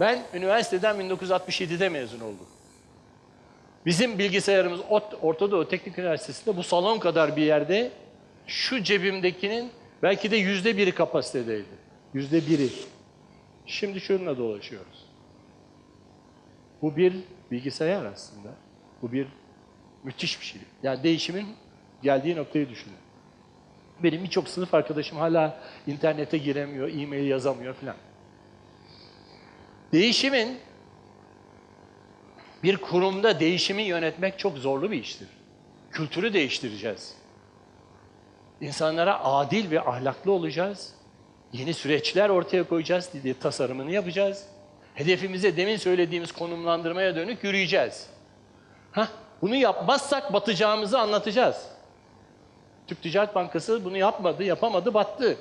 Ben üniversiteden 1967'de mezun oldum. Bizim bilgisayarımız Orta Doğu Teknik Üniversitesi'nde bu salon kadar bir yerde şu cebimdekinin belki de yüzde biri kapasitedeydi. Yüzde biri. Şimdi şununla dolaşıyoruz. Bu bir bilgisayar aslında. Bu bir müthiş bir şey. Yani değişimin geldiği noktayı düşünün. Benim birçok sınıf arkadaşım hala internete giremiyor, e-mail yazamıyor filan. Değişimin bir kurumda değişimi yönetmek çok zorlu bir iştir. Kültürü değiştireceğiz. İnsanlara adil ve ahlaklı olacağız. Yeni süreçler ortaya koyacağız, diye tasarımını yapacağız. Hedefimize demin söylediğimiz konumlandırmaya dönük yürüyeceğiz. Hah, bunu yapmazsak batacağımızı anlatacağız. Türk Ticaret Bankası bunu yapmadı, yapamadı, battı.